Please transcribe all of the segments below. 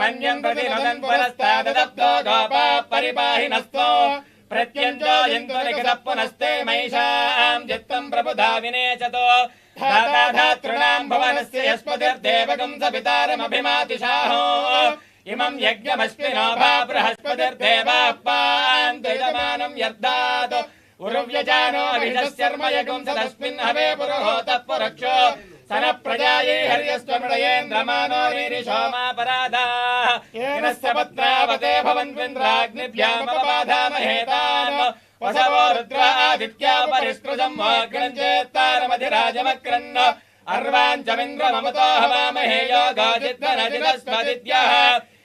ధనుర్మన్యం ప్రతి నదన్ పురస్తాదప్తో గోపా పరిపాహి నస్తో ప్రత్యంజోయంతు లిఖిత పునస్తే మైషాం చిత్తం ప్రభుధా వినేచతో ధాతాధాతృణాం భవనస్య యస్పతిర్దేవకం సపితారమభిమాతిషాహో ఇమం యజ్ఞమస్మినో భా బృహస్పతిర్దేవాపాంతయమానం యర్ధాత్ ఉరువ్యజానో అభిషస్యర్మయగం సదస్మిన్ హవే పురోహోత పురక్షో సన ప్రజాయే హర్యస్వమృడయేంద్రమానో రీరిషోమాపరాధా హినస్య పత్రావతే భవన్వింద్రాగ్నిభ్యామపబాధామహేతాన్ వసవో రుద్రాదిత్యా పరిష్కృతం మోగ్రం చేత్తారమధిరాజమక్రన్న అర్వాంచమింద్రమమతో హవామహే యోగాజిద్వనజిదస్మదిత్యః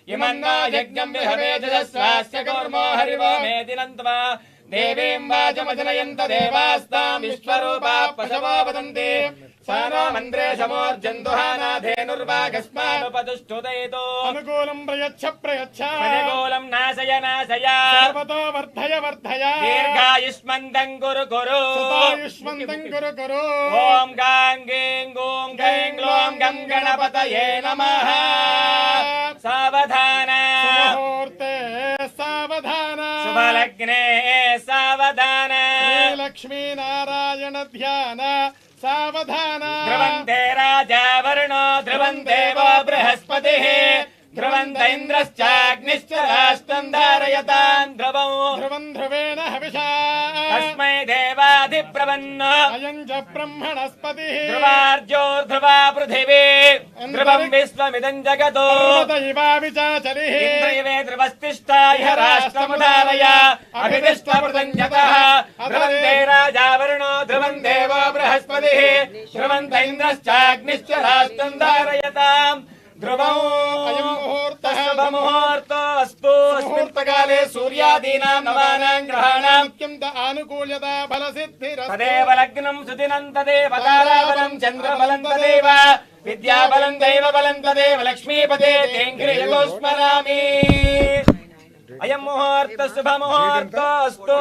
ఇమన్నా యజ్ఞం విహవేజస్వాస్య కౌర్మో హరివో మేదినంత్వా దేవీం వాచమజనయంత దేవాస్తాం విశ్వరూపా పశవో వదంతి సానో మంత్రే సమోర్జందుహానాధేనుర్వాగస్మానుపదుష్టుదయతో అనుకూలం ప్రయచ్చ ప్రయచ్చ ప్రతికూలం నాశయ నాశయ సర్వతో వర్ధయ వర్ధయ దీర్ఘాయుష్మంతం కురు కురు సదాయుష్మంతం కురు కురు ఓం గాం గీం గూం గైం గ్లోం గం గణపతయే నమః సావధాన ముహూర్తే సావధాన శుభలగ్నే సావధాన లక్ష్మీనారాయణ ధ్యాన सवधान। ध्रुवंते राजा वरुण ध्रुवंते बृहस्पति। ध्रुवंत ध्रुवन्त इन्द्रश्चाग्निश्च राष्ट्रम् ध्रुवं ध्रुवौ ध्रुवम् ध्रुवेण हविषा। भगवन् अयं पृथिवी। ध्रुवं विश्वमिदं जगतो। इवाविचाचलिः इन्द्रैवे ध्रुवस्तिष्ठा इह राष्ट्रमुदारय अभिदिष्टमृतञ्जतः ध्रुवन्ते राजा वरुणो ध्रुवन् देवो अयं मुहूर्तः। मुहूर्तो స్మిర్తకాలే సూర్యాదీనాం నవానాం గ్రహాణాం అత్యంత ఆనుకూల్యత ఫలసిద్ధిరస్తు తదేవ లగ్నం సుదినం తదేవ తారాబలం చంద్రబలం తదేవ విద్యాబలం దైవబలం తదేవ లక్ష్మీపదే తేంఘ్రియో స్మరామి అయం ముహూర్త శుభ ముహూర్తోస్తు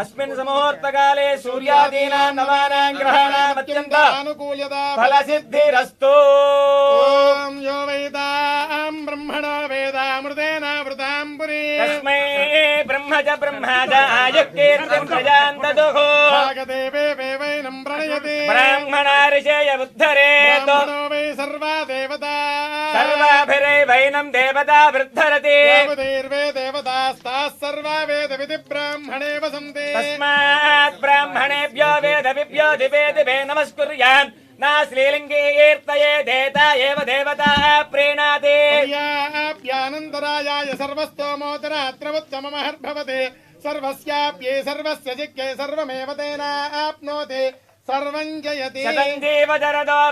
అస్మిన్ సముహూర్తకాలే సూర్యాదీనాం నవానాం గ్రహాణాం అత్యంత ఆనుకూల్యత ఫలసిద్ధిరస్తు ఓం యో వేదాం బ్రహ్మణో వేదామృతేన వృతాం పురీ తస్మై బ్రహ్మ చ బ్రహ్మ చ ఆయుక్కీర్తిం ప్రజాం దదుః భాగదేవే వేవైనం ప్రణయతి బ్రాహ్మణ ఋషయ ఉద్ధరేతు వై సర్వా దేవతా సర్వాభిరైవైనం దేవతా వృద్ధరతి దేవతైర్వే దేవతాస్తాः సర్వా వేద విధి బ్రాహ్మణే వసంతి తస్మాత్ బ్రాహ్మణేభ్యో వేదవిభ్యో దివే దివే నమస్కుర్యాన్ నా శ్రీలింగీర్తయే దేత ఏవ దేవతా ప్రీణాతి सर्वानन्दरायाय सर्वस्तोमोदरात्रमुत्तममहर्भवते सर्वस्याप्ये सर्वस्य जिक्ये सर्वमेव तेनाप्नोति सर्वम् जयति।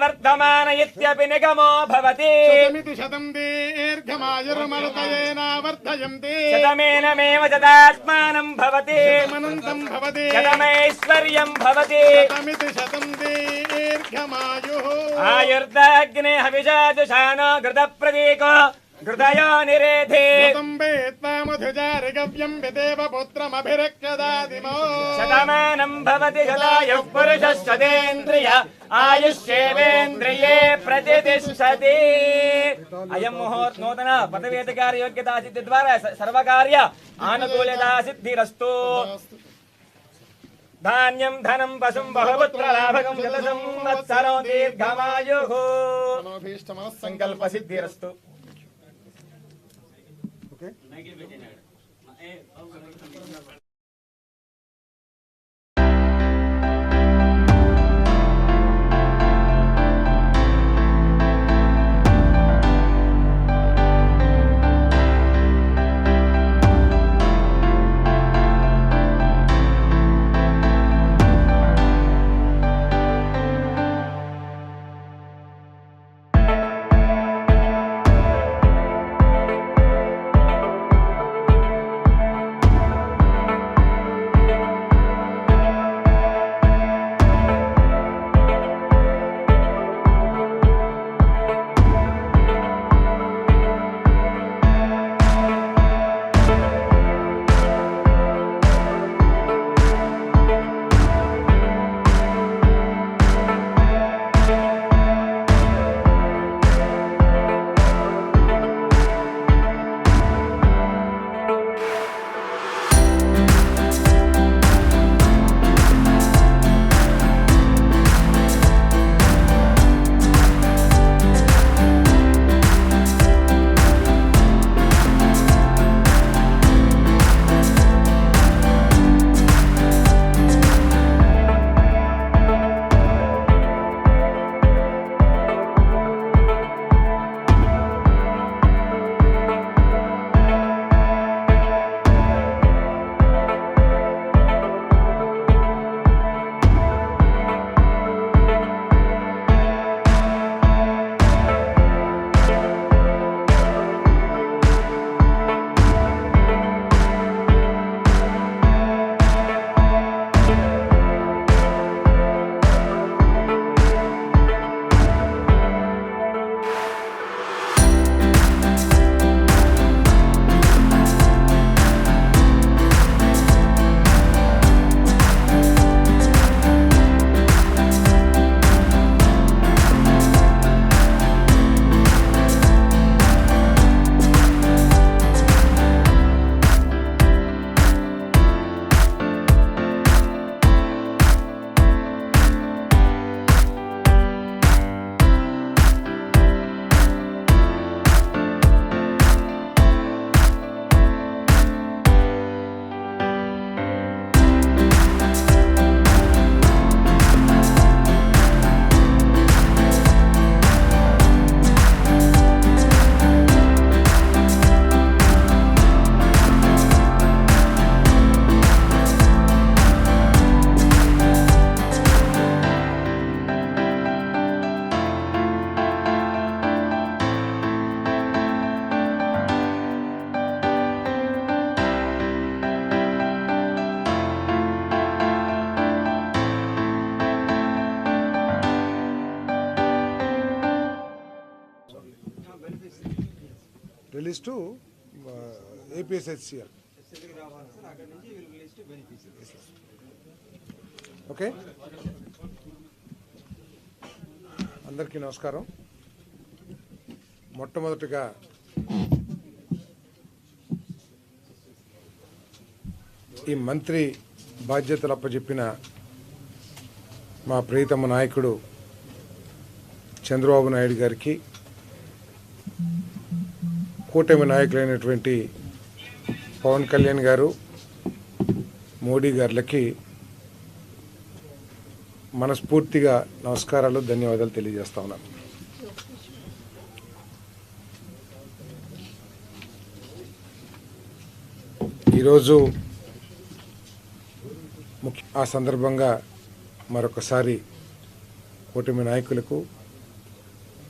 वर्धमान इत्यपि निगमो भवति। शतमिति शतम् दीर्घमायुर्मरुतयेनावर्धयन्ति शतमेनमेव शतात्मानम् भवति। शतमनन्तम् भवति। शतमैश्वर्यम् भवति। शतमिति शतम् दीर्घमायुः। आयुर्दाग्ने हविजा दुशानो घृतप्रदीको శతమానం భవతి శతాయుః పురుషः శతేంద్రియ ఆయుష్యేవేంద్రియే ప్రతిష్టతి అయం ముహూర్త నూతన పదవేతకార యోగ్యతా సిద్ధి ద్వారా స- సర్వకార్య ఆనుకూల్యతా సిద్ధిరస్తు ధాన్యం ధనం పశుం బహుపుత్ర లాభకం శత సంవత్సరం దీర్ఘమాయు సంకల్ప సిద్ధిరస్తు Okay? Release to APSHCL okay అందరికీ నమస్కారం. మొట్టమొదటిగా ఈ మంత్రి బాధ్యతలు అప్పచెప్పిన మా ప్రియతమ నాయకుడు చంద్రబాబు నాయుడు గారికి కూటమి నాయకులైనటువంటి పవన్ కళ్యాణ్ గారు మోడీ గారులకి మనస్ఫూర్తిగా నమస్కారాలు ధన్యవాదాలు తెలియజేస్తా ఉన్నాను. ఈరోజు ముఖ్య ఆ సందర్భంగా మరొకసారి కూటమి నాయకులకు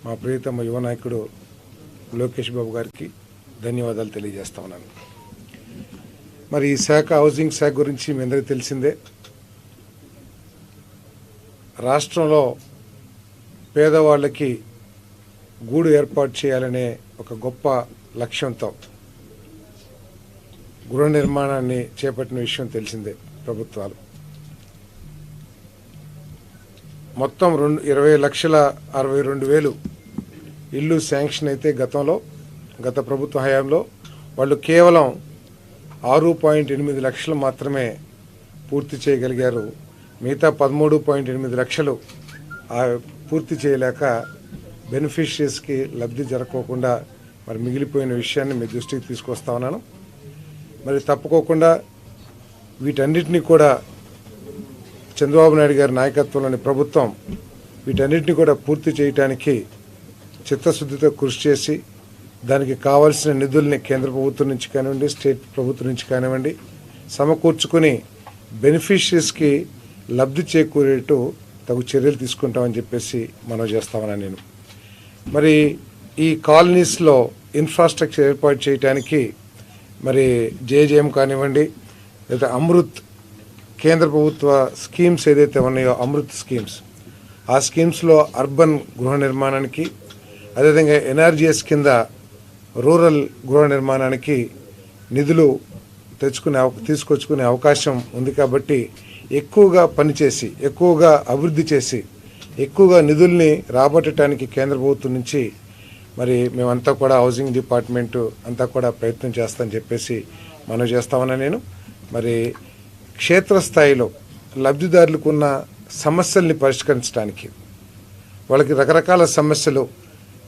మా ప్రియతమ యువ నాయకుడు లోకేష్ బాబు గారికి ధన్యవాదాలు తెలియజేస్తా ఉన్నాను. మరి ఈ శాఖ హౌసింగ్ శాఖ గురించి మీ అందరికీ తెలిసిందే. రాష్ట్రంలో పేదవాళ్ళకి గూడు ఏర్పాటు చేయాలనే ఒక గొప్ప లక్ష్యంతో గృహ నిర్మాణాన్ని చేపట్టిన విషయం తెలిసిందే ప్రభుత్వాలు. మొత్తం రెండు ఇరవై లక్షల అరవై రెండు వేలు ఇల్లు శాంక్షన్ అయితే గతంలో గత ప్రభుత్వ హయాంలో వాళ్ళు కేవలం ఆరు పాయింట్ ఎనిమిది లక్షలు మాత్రమే పూర్తి చేయగలిగారు. మిగతా పదమూడు పాయింట్ ఎనిమిది లక్షలు పూర్తి చేయలేక బెనిఫిషరీస్కి లబ్ధి జరగకోకుండా మరి మిగిలిపోయిన విషయాన్ని మీ దృష్టికి తీసుకొస్తా ఉన్నాను. మరి తప్పుకోకుండా వీటన్నిటిని కూడా చంద్రబాబు నాయుడు గారి నాయకత్వంలోని ప్రభుత్వం వీటన్నిటిని కూడా పూర్తి చేయటానికి చిత్తశుద్ధితో కృషి చేసి దానికి కావాల్సిన నిధుల్ని కేంద్ర ప్రభుత్వం నుంచి కానివ్వండి స్టేట్ ప్రభుత్వం నుంచి కానివ్వండి సమకూర్చుకుని బెనిఫిషరీస్కి లబ్ధి చేకూరేటు తగు చర్యలు తీసుకుంటామని చెప్పేసి మనం చేస్తామని నేను. మరి ఈ కాలనీస్లో ఇన్ఫ్రాస్ట్రక్చర్ ఏర్పాటు చేయడానికి మరి జేజేఎం కానివ్వండి లేదా అమృత్ కేంద్ర ప్రభుత్వ స్కీమ్స్ ఏదైతే ఉన్నాయో అమృత్ స్కీమ్స్ ఆ స్కీమ్స్లో అర్బన్ గృహ నిర్మాణానికి అదేవిధంగా ఎన్ఆర్జిఎస్ కింద రూరల్ గృహ నిర్మాణానికి నిధులు తెచ్చుకునే అవ- తీసుకొచ్చుకునే అవకాశం ఉంది కాబట్టి ఎక్కువగా పనిచేసి ఎక్కువగా అభివృద్ధి చేసి ఎక్కువగా నిధుల్ని రాబట్టడానికి కేంద్ర ప్రభుత్వం నుంచి మరి మేమంతా కూడా హౌసింగ్ డిపార్ట్మెంటు అంతా కూడా ప్రయత్నం చేస్తామని చెప్పేసి మనం చేస్తామన్నా నేను. మరి క్షేత్రస్థాయిలో లబ్ధిదారులకు ఉన్న సమస్యల్ని పరిష్కరించడానికి వాళ్ళకి రకరకాల సమస్యలు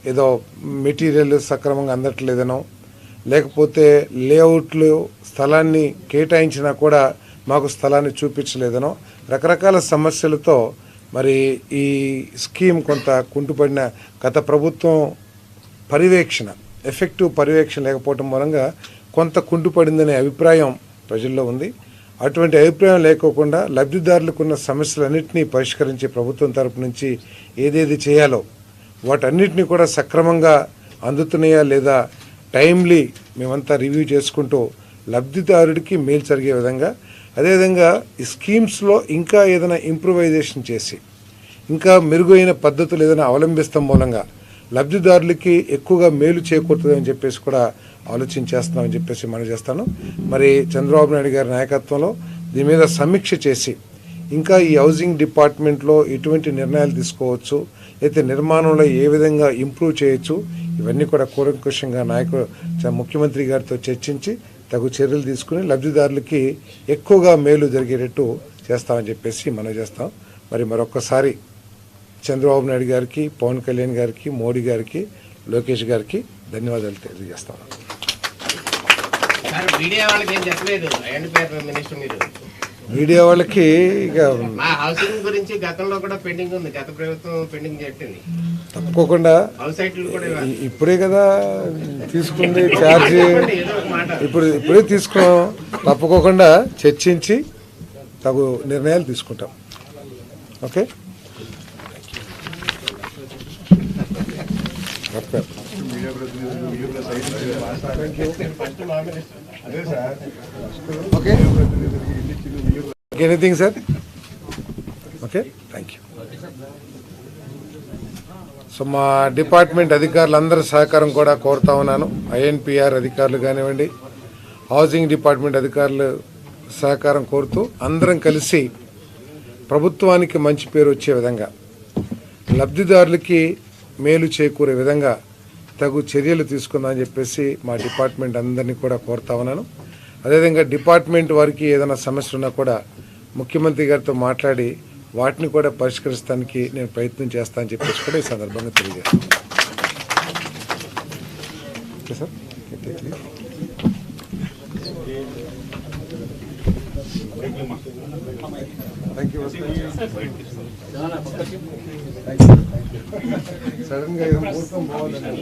ఏదో మెటీరియల్ సక్రమంగా అందట్లేదనో లేకపోతే లేఅవుట్లు స్థలాన్ని కేటాయించినా కూడా మాకు స్థలాన్ని చూపించలేదనో రకరకాల సమస్యలతో మరి ఈ స్కీమ్ కొంత కుంటుపడిన గత ప్రభుత్వం పర్యవేక్షణ ఎఫెక్టివ్ పర్యవేక్షణ లేకపోవడం మూలంగా కొంత కుంటుపడిందనే అభిప్రాయం ప్రజల్లో ఉంది. అటువంటి అభిప్రాయం లేకోకుండా లబ్ధిదారులకు ఉన్న సమస్యలన్నింటినీ పరిష్కరించే ప్రభుత్వం తరపు నుంచి ఏదేది చేయాలో వాటన్నిటిని కూడా సక్రమంగా అందుతున్నాయా లేదా టైమ్లీ మేమంతా రివ్యూ చేసుకుంటూ లబ్ధిదారుడికి మేలు జరిగే విధంగా అదేవిధంగా ఈ స్కీమ్స్లో ఇంకా ఏదైనా ఇంప్రూవైజేషన్ చేసి ఇంకా మెరుగైన పద్ధతులు ఏదైనా అవలంబిస్తాం మూలంగా లబ్ధిదారులకి ఎక్కువగా మేలు చేకూరుతుందని చెప్పేసి కూడా ఆలోచన చేస్తున్నామని చెప్పేసి మనం చేస్తాను. మరి చంద్రబాబు నాయుడు గారి నాయకత్వంలో దీని మీద సమీక్ష చేసి ఇంకా ఈ హౌసింగ్ డిపార్ట్మెంట్లో ఎటువంటి నిర్ణయాలు తీసుకోవచ్చు అయితే నిర్మాణంలో ఏ విధంగా ఇంప్రూవ్ చేయొచ్చు ఇవన్నీ కూడా కూలంకుషంగా నాయకుడు ముఖ్యమంత్రి గారితో చర్చించి తగు చర్యలు తీసుకుని లబ్ధిదారులకి ఎక్కువగా మేలు జరిగేటట్టు చేస్తామని చెప్పేసి మనం చేస్తాం. మరి మరొక్కసారి చంద్రబాబు నాయుడు గారికి పవన్ కళ్యాణ్ గారికి మోడీ గారికి లోకేష్ గారికి ధన్యవాదాలు తెలియజేస్తాను మీడియా వాళ్ళకి ఏం చెప్పలేదు. మినిస్టర్ మీరు. మీడియా వాళ్ళకి ఇక మా హౌసింగ్ గురించి గతంలో కూడా పెండింగ్ ఉంది. గత ప్రభుత్వం పెండింగ్ పెట్టింది తప్పుకోకుండా హౌస్ సైట్లు కూడా ఇవ్వాలి. ఇ- ఇప్పుడే కదా తీసుకుంది ఛార్జ్ ఇప్పుడు ఇప్పుడే తీసుకున్నాం. తప్పుకోకుండా చర్చించి తగు నిర్ణయాలు తీసుకుంటాం. ఓకే? ఓకే ఫస్ట్ మా minister okay anything sir okay thank you so మా డిపార్ట్మెంట్ అధికారులందరి సహకారం కూడా కోరుతా ఉన్నాను. ఐఎన్పిఆర్ అధికారులు కానివ్వండి హౌసింగ్ డిపార్ట్మెంట్ అధికారులు సహకారం కోరుతూ అందరం కలిసి ప్రభుత్వానికి మంచి పేరు వచ్చే విధంగా లబ్ధిదారులకి మేలు చేకూరే విధంగా తగు చర్యలు తీసుకుందామని చెప్పేసి మా డిపార్ట్మెంట్ అందరినీ కూడా కోరుతా ఉన్నాను. అదేవిధంగా డిపార్ట్మెంట్ వారికి ఏదైనా సమస్యలు ఉన్నా కూడా ముఖ్యమంత్రి గారితో మాట్లాడి వాటిని కూడా పరిష్కరిస్తానికి నేను ప్రయత్నం చేస్తానని చెప్పేసి కూడా ఈ సందర్భంగా తెలియజేస్తాను okay sir okay, okay. Thank you సడన్గా ఏదో ముహూర్తం బాగుందండి